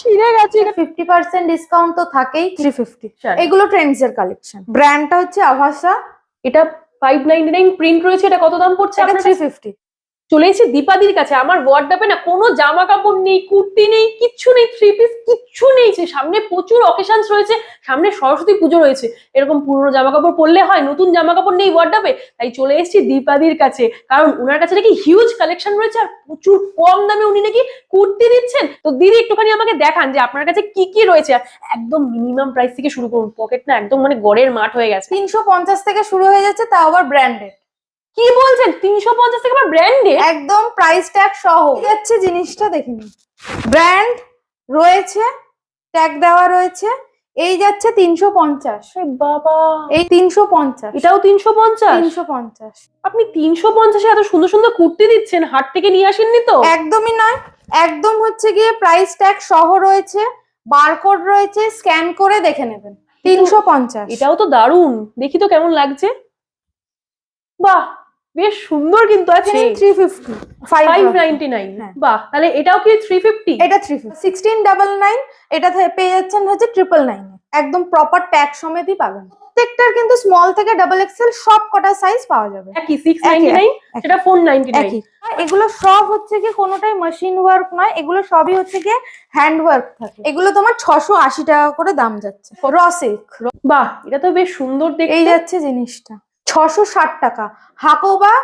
ছিঁড়ে গেছে। Fifty percent discount তো থাকেই। Three fifty. এগুলো ট্রেন্ডস এর কালেকশন ব্র্যান্ডটা হচ্ছে আভাসা এটা ফাইভ নাইনটি নাইন প্রিন্ট রয়েছে এটা কত দাম পড়ছে এটা থ্রি ফিফটি চলে এসেছি দীপাদির কাছে, আমার ওয়ার্ডাপে না কোনো জামা কাপড় নেই, কুর্তি নেই, কিচ্ছু নেই থ্রি পিস কিচ্ছু নেই যে সামনে প্রচুর অকেশনস রয়েছে, সামনে সরস্বতী পুজো রয়েছে। এরকম পুরনো জামা কাপড় পরলে হয়, নতুন জামা কাপড় নেই ওয়ার্ডাপে তাই চলে এসেছি দীপাদির কাছে। কারণ ওনার কাছে নাকি হিউজ কালেকশন রয়েছে আর প্রচুর কম দামে উনি নাকি কুর্তি দিচ্ছেন। তো দিদি, একটুখানি আমাকে দেখান যে আপনার কাছে কি কি রয়েছে। একদম মিনিমাম প্রাইস থেকে শুরু করুন পকেট না একদম মানে গড়ের মাঠ হয়ে গেছে। তিনশো পঞ্চাশ থেকে শুরু হয়ে যাচ্ছে, তাও আবার ব্র্যান্ডেড কি বলছেন? তিনশো পঞ্চাশ আবার ব্র্যান্ডে একদম প্রাইস ট্যাগ সহ। যাচ্ছে জিনিসটা দেখে নিন। ব্র্যান্ড রয়েছে ট্যাগ দেওয়া রয়েছে। এই যাচ্ছে তিনশো পঞ্চাশ। বাবা। এই তিনশো পঞ্চাশ। এটাও তিনশো পঞ্চাশ? তিনশো পঞ্চাশ। আপনি তিনশো পঞ্চাশে এত সুন্দর সুন্দর কুর্তি দিচ্ছেন হাট থেকে নিয়ে আসেননি তো? একদমই নয়। একদম হচ্ছে গিয়ে প্রাইস ট্যাগ সহ রয়েছে বারকোড রয়েছে স্ক্যান করে দেখে নেবেন। তিনশো পঞ্চাশ। এটাও তো দারুণ। দেখি তো কেমন লাগছে। বাহ! বেশ সুন্দর কিন্তু আছে। Three fifty five five ninety nine হ্যাঁ। বাহ তাহলে এটাও কি থ্রি ফিফটি এটা three fifty sixteen double nine এটা থে- পেয়ে যাচ্ছেন হচ্ছে ট্রিপল নাইন একদম প্রপার ট্যাগ সমেতই পাবেন। প্রত্যেকটার কিন্তু স্মল থেকে ডাবল এক্সেল সব কটা সাইজ পাওয়া যাবে। একই। সেটা ফোর নাইনটি নাইন একই। আর এগুলো সব হচ্ছে কি কোনোটাই মেশিন ওয়ার্ক নয় এগুলো সবই হচ্ছে কি হ্যান্ড ওয়ার্ক থাকে। এগুলো তোমার ছশো আশি টাকা করে দাম যাচ্ছে। র সিল্ক বাহ এটা তো বেশ সুন্দর দেখতে। এই যাচ্ছে জিনিসটা। ছশো ষাট টাকা। হাকোবা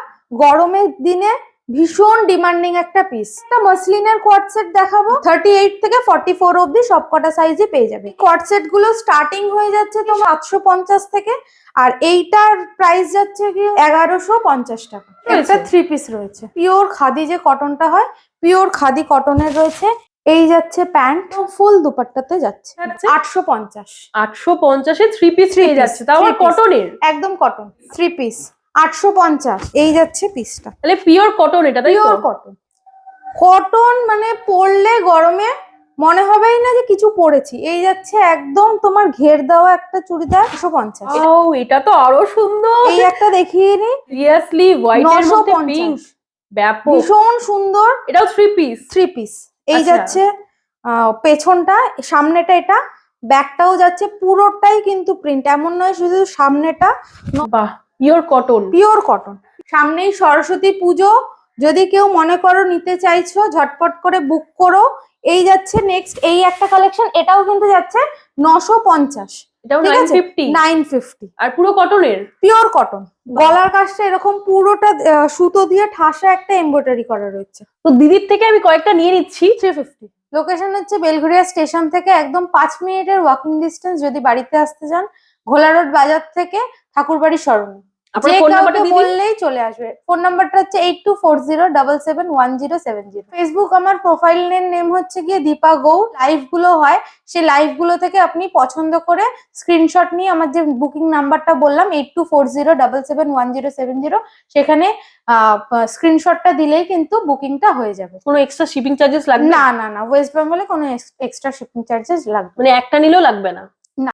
গরমের দিনে ভীষণ ডিমান্ডিং একটা পিস একটা মসলিনের কোয়াড সেট দেখাবো। থার্টি এইট থেকে ফর্টি ফোর অব্দি সবকটা সাইজে পেয়ে যাবে। কোয়াড সেটগুলো স্টার্টিং হয়ে যাচ্ছে তোমার সাতশো পঞ্চাশ থেকে আর এইটার প্রাইস যাচ্ছে কি এগারোশো পঞ্চাশ টাকা। এটা থ্রি পিস রয়েছে। পিওর খাদি যে কটনটা হয় পিওর খাদি কটনের রয়েছে। এই যাচ্ছে প্যান্ট ফুল দুপাট্টাতে যাচ্ছে? আটশো পঞ্চাশ। আটশো পঞ্চাশে থ্রি পিস পেয়ে যাচ্ছে। তাও। কটনের একদম কটন থ্রি পিস আটশো পঞ্চাশ। এই যাচ্ছে পিসটা তাহলে পিওর কটন এটা পিওর কটন কটন মানে পরলে গরমে মনে হবেই না যে কিছু পরেছি। এই যাচ্ছে একদম তোমার ঘের দেওয়া একটা চুড়িদার একশো পঞ্চাশ। ও এটা তো আরও সুন্দর! এই একটা দেখিয়ে নি। সিরিয়াসলি হোয়াইটের নশো মধ্যে পিঙ্ক পঞ্চাশ। ব্যাপক। ভীষণ সুন্দর। এটাও থ্রি পিস থ্রি পিস এই আচ্ছা। যাচ্ছে পেছনটা সামনেটা এটা ব্যাকটাও যাচ্ছে পুরোটাই কিন্তু প্রিন্ট এমন নয় শুধু সামনেটা বাহ পিওর কটন পিওর কটন সামনেই সরস্বতী পুজো যদি কেউ মনে করো নিতে চাইছো ঝটপট করে বুক করো এই যাচ্ছে নেক্সট এই একটা কালেকশন এটাও কিন্তু যাচ্ছে নশো পঞ্চাশ। এটাও আর পুরো কটনের পিওর কটন গলার কাজটা এরকম পুরোটা সুতো দিয়ে ঠাসা একটা এমব্রয়ডারি করা রয়েছে। তো দিদির থেকে আমি কয়েকটা নিয়ে নিচ্ছি। থ্রি ফিফটি লোকেশন হচ্ছে বেলঘরিয়া স্টেশন থেকে একদম পাঁচ মিনিটের ওয়াকিং ডিস্টেন্স যদি বাড়িতে আসতে চান ঘোলা রোড বাজার থেকে ঠাকুরবাড়ি সরণি আপনার ফোন নাম্বারটা দিদি বললেই চলে আসবে। ফোন নাম্বারটা হচ্ছে eight two four zero double seven one zero seven zero Facebook আমার প্রোফাইলের নেম হচ্ছে গিয়ে দীপা গৌ লাইভগুলো হয়। সেই লাইভগুলো থেকে আপনি পছন্দ করে স্ক্রিনশট নিয়ে আমার যে বুকিং নাম্বারটা বললাম eight two four zero double seven one zero seven zero সেখানে স্ক্রিনশটটা দিলেই কিন্তু বুকিংটা হয়ে যাবে। কোনো এক্সট্রা শিপিং চার্জেস লাগবে? না না না ওয়েস্ট বেঙ্গলে কোনো এক্সট্রা শিপিং চার্জেস লাগবে মানে একটা নিলেও লাগবে না?